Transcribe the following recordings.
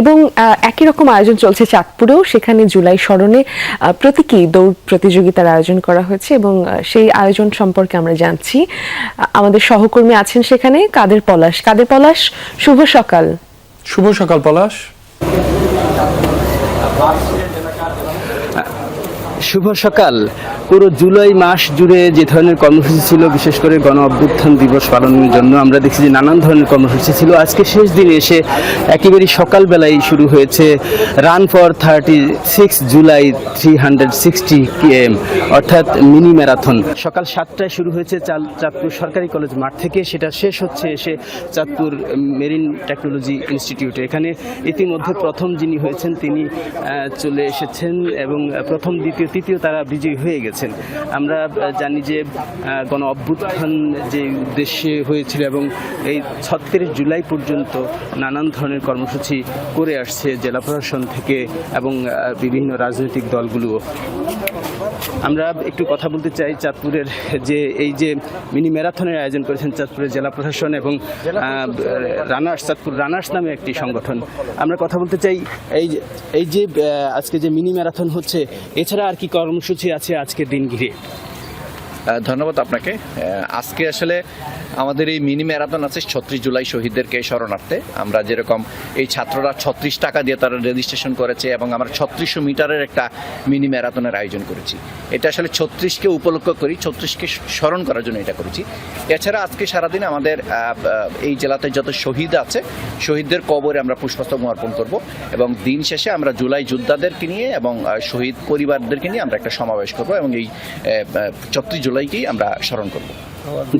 এবং আহ, একই রকম আয়োজন চলছে চাঁদপুরেও। সেখানে জুলাই স্মরণে প্রতীকী দৌড় প্রতিযোগিতার আয়োজন করা হয়েছে এবং সেই আয়োজন সম্পর্কে আমরা জানছি। আমাদের সহকর্মী আছেন সেখানে কাদের পলাশ। কাদের পলাশ? শুভ সকাল। শুভ সকাল পলাশ। শুভ সকাল। পুরো জুলাই মাস জুড়ে যে ধরনের কর্মসূচি ছিল, বিশেষ করে গণ অভ্যুত্থান দিবস পালনের জন্য, আমরা দেখছি যে নানান ধরনের কর্মসূচি ছিল। আজকে শেষ দিনে এসে একেবারেই সকালবেলায় শুরু হয়েছে run for thirty six July three hundred sixty KM অর্থাৎ মিনি ম্যারাথন। সকাল সাতটায় শুরু হয়েছে চাল- চাঁদপুর সরকারি কলেজ মাঠ থেকে। সেটা শেষ হচ্ছে এসে চাঁদপুর মেরিন টেকনোলজি ইনস্টিটিউটে। এখানে ইতিমধ্যে প্রথম যিনি হয়েছেন, তিনি চলে এসেছেন এবং প্রথম, দ্বিতীয়, তৃতীয় তারা বিজয়ী হয়ে গেছেন আমরা জানি যে গণ অভ্যুত্থান যে উদ্দেশ্যে হয়েছিল এবং এই ছত্রিশ জুলাই পর্যন্ত নানান ধরনের কর্মসূচি করে আসছে জেলা প্রশাসন থেকে এবং বিভিন্ন রাজনৈতিক দলগুলোও আমরা একটু কথা বলতে চাই চাঁদপুরের যে এই যে মিনি ম্যারাথনের আয়োজন করেছেন চাঁদপুরের জেলা প্রশাসন এবং রানার্স চাঁদপুর রানার্স নামে একটি সংগঠন। আমরা কথা বলতে চাই এই যে- এই যে আজকে যে মিনি ম্যারাথন হচ্ছে এছাড়া আর কি কর্মসূচি আছে আজকের দিন ঘিরে ধন্যবাদ আপনাকে। আজকে আসলে আমাদের এই মিনি ম্যারাথন আছে ছত্রিশ জুলাই শহীদদেরকে স্মরণার্থে আমরা যেরকম এই ছাত্ররা ছত্রিশ টাকা দিয়ে তারা রেজিস্ট্রেশন করেছে এবং আমরা ছত্রিশশো মিটারের একটা মিনি ম্যারাথনের আয়োজন করেছি। এটা আসলে ছত্রিশকে উপলক্ষ করি, ছত্রিশকে স্মরণ করার জন্য এটা করেছি। এছাড়া আজকে সারাদিন আমাদের এই জেলাতে যত শহীদ আছে, শহীদদের কবরে আমরা পুষ্পস্তবক অর্পণ করব এবং দিন শেষে আমরা জুলাই যোদ্ধাদেরকে নিয়ে এবং শহীদ পরিবারদেরকে নিয়ে আমরা একটা সমাবেশ করব এবং এই ছত্রিশ জুলাইকেই আমরা স্মরণ করব।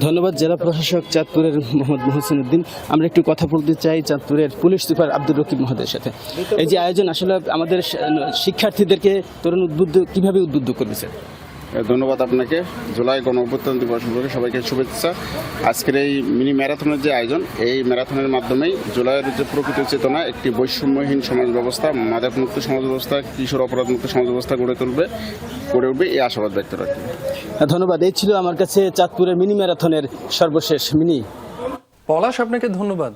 ধন্যবাদ জেলা প্রশাসক চাঁদপুরের মোহাম্মদ মোহসিন উদ্দিন আমরা একটু কথা বলতে চাই চাঁদপুরের পুলিশ সুপার আব্দুর রকিব মহোদয়ের সাথে। এই যে আয়োজন, আসলে আমাদের শিক্ষার্থীদেরকে তরুণ উদ্বুদ্ধ কীভাবে উদ্বুদ্ধ করবে, স্যার? ধন্যবাদ আপনাকে। জুলাই গণ অভ্যুত্থান দিবস উপলক্ষে সবাইকে শুভেচ্ছা। আজকের এই মিনি ম্যারাথনের যে আয়োজন এই ম্যারাথনের মাধ্যমেই জুলাইয়ের যে প্রকৃত চেতনা একটি বৈষম্যহীন সমাজ ব্যবস্থা মাদকমুক্ত সমাজ ব্যবস্থা কিশোর অপরাধমুক্ত সমাজ ব্যবস্থা গড়ে তুলবে গড়ে উঠবে এই আশাবাদ ব্যক্ত রাখি। ধন্যবাদ। এই ছিল আমার কাছে চাঁদপুরের মিনি ম্যারাথনের সর্বশেষ মিনি। পলাশ আপনাকে ধন্যবাদ।